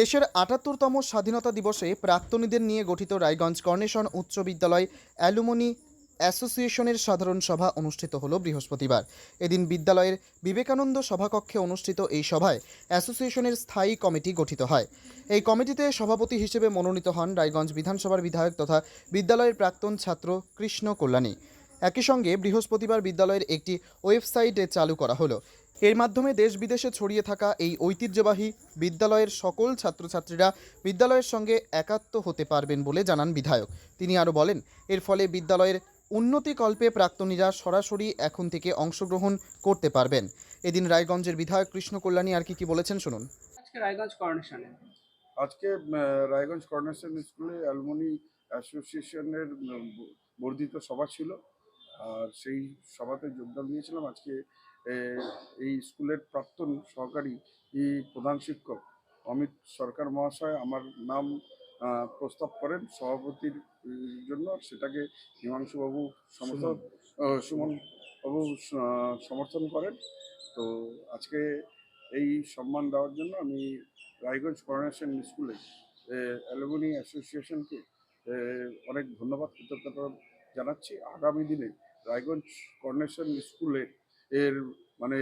দেশের আটাত্তরতম স্বাধীনতা দিবসে প্রাক্তনীদের নিয়ে গঠিত রায়গঞ্জ কর্নেশন উচ্চ বিদ্যালয় অ্যালুমনি অ্যাসোসিয়েশনের সাধারণ সভা অনুষ্ঠিত হলো বৃহস্পতিবার। এদিন বিদ্যালয়ের বিবেকানন্দ সভাকক্ষে অনুষ্ঠিত এই সভায় অ্যাসোসিয়েশনের স্থায়ী কমিটি গঠিত হয়। এই কমিটিতে সভাপতি হিসেবে মনোনীত হন রায়গঞ্জ বিধানসভার বিধায়ক তথা বিদ্যালয়ের প্রাক্তন ছাত্র কৃষ্ণ কল্যাণী। একই সঙ্গে বৃহস্পতিবার বিদ্যালয়ের একটি ওয়েবসাইট চালু করা হলো। এর মাধ্যমে দেশ বিদেশে ছড়িয়ে থাকা এই ঐতিহ্যবাহী বিদ্যালয়ের সকল ছাত্রছাত্রীরা বিদ্যালয়ের সঙ্গে একাত্ম হতে পারবেন বলে জানান বিধায়ক। তিনি আরও বলেন এর ফলে বিদ্যালয়ের উন্নতিকল্পে প্রাক্তনীরা সরাসরি এখন থেকে অংশগ্রহণ করতে পারবেন। এদিন রায়গঞ্জের বিধায়ক কৃষ্ণ কল্যাণী আর কি কি বলেছেন শুনুন। আজকে রায়গঞ্জ করোনেশনে আজকে রায়গঞ্জ কর্নেশন স্কুলে অ্যালমনি অ্যাসোসিয়েশনের বর্ধিত সভা ছিল। আর সেই সভাতে যোগদান দিয়েছিলাম আজকে এই স্কুলের প্রাক্তন সহকারী প্রধান শিক্ষক অমিত সরকার মহাশয় আমার নাম প্রস্তাব করেন সভাপতির জন্য। সেটাকে হিমাংশুবাবু সমর্থন আহ, সুমন বাবু সমর্থন করেন। তো আজকে এই সম্মান দেওয়ার জন্য আমি রায়গঞ্জ করোনেশন স্কুলে অ্যালুমিনি অ্যাসোসিয়েশনকে অনেক ধন্যবাদ কৃতজ্ঞতা জানাচ্ছি। আগামী দিনে রায়গঞ্জ কর্নেশন স্কুলে এর মানে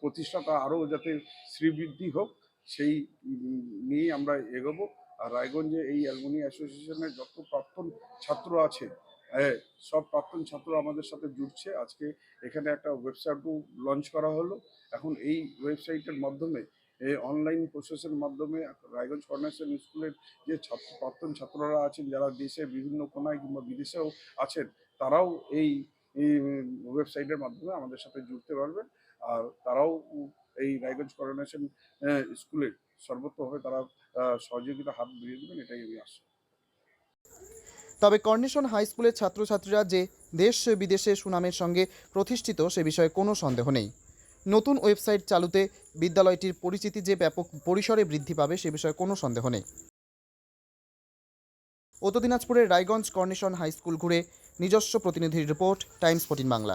প্রতিষ্ঠাতা আরও যাতে শ্রীবৃদ্ধি হোক সেই নিয়েই আমরা এগোবো। আর রায়গঞ্জে এই অ্যালুমিনি অ্যাসোসিয়েশনের যত প্রাক্তন ছাত্র আছে হ্যাঁ, সব প্রাক্তন ছাত্র আমাদের সাথে জুড়ছে। আজকে এখানে একটা ওয়েবসাইটও লঞ্চ করা হলো। এখন এই ওয়েবসাইটের মাধ্যমে এই অনলাইন প্রসেসের মাধ্যমে রায়গঞ্জ কর্নেশন স্কুলের যে ছাত্র প্রাক্তন ছাত্ররা আছেন যারা দেশে বিভিন্ন কোনায় কিংবা বিদেশেও আছেন তারাও এই এই ওয়েবসাইটের মাধ্যমে আমাদের সাথে জুড়তে পারবেন আর তারাও এই রায়গঞ্জ করোনেশন স্কুলে সর্বত্রভাবে তারা সহযোগিতা হাত বাড়িয়ে দেবেন, এটাই আমি আশা। তবে কর্নেশন হাই স্কুলের ছাত্রছাত্রীরা যে দেশ বিদেশে সুনামের সঙ্গে প্রতিষ্ঠিত, সে বিষয়ে কোনো সন্দেহ নেই। নতুন ওয়েবসাইট চালুতে বিদ্যালয়টির পরিচিতি যে ব্যাপক পরিসরে বৃদ্ধি পাবে, সে বিষয়ে কোনো সন্দেহ নেই। উত্তর দিনাজপুরের রায়গঞ্জ কর্নিশন হাই স্কুল ঘুরে নিজস্ব প্রতিনিধির রিপোর্ট টাইমস ফোর্টিন বাংলা।